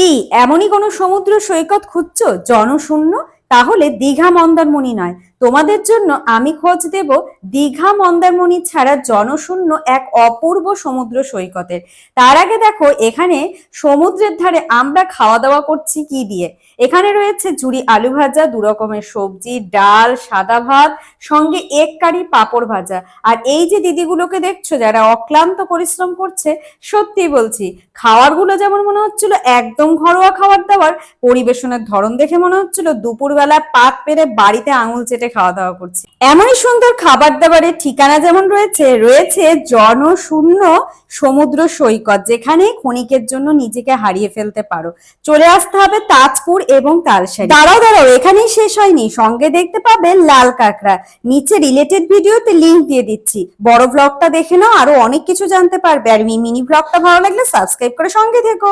কি এমনই কোনো সমুদ্র সৈকত খুঁজছো? জনশূন্য? তাহলে দীঘা মন্দারমণি নয়। তোমাদের জন্য আমি খোঁজ দেব দীঘা মন্দারমণি ছাড়া জনশূন্য এক অপূর্ব সমুদ্র সৈকতের। তার আগে দেখো, এখানে সমুদ্রের ধারে আমরা খাওয়া দাওয়া করছি কি দিয়ে? এখানে রয়েছে ঝুড়ি আলু ভাজা, দু রকমের সবজি, ডাল, সাদা ভাত, সঙ্গে এক কারি পাঁপড় ভাজা। আর এই যে দিদিগুলোকে দেখছ, যারা অক্লান্ত পরিশ্রম করছে সত্যি বলছি, খাওয়ারগুলো যেমন মনে হচ্ছিল একদম ঘরোয়া খাবার দাবার পরিবেশনের ধরন দেখে মনে হচ্ছিল দুপুরবেলা পাত পেরে বাড়িতে আঙুল চেটে খাওয়া দাওয়া করছি। এমনই সুন্দর খাবার দাবারের ঠিকানা যেমন রয়েছে রয়েছে জনশূন্য সমুদ্র সৈকত, যেখানে ক্ষণিকের জন্য নিজেকে হারিয়ে ফেলতে পারো। চলে আসতে হবে তাজপুর এবং তালসারি দাঁড়াও দাঁড়াও, এখানেই শেষ হয়নি। সঙ্গে দেখতে পাবে লাল কাঁকড়া। নিচে রিলেটেড ভিডিওতে লিংক দিয়ে দিচ্ছি। বড় ব্লগটা দেখে নাও, আরও অনেক কিছু জানতে পারবে। আর মিনি ব্লগটা ভালো লাগলে সাবস্ক্রাইব করে সঙ্গে থেকো।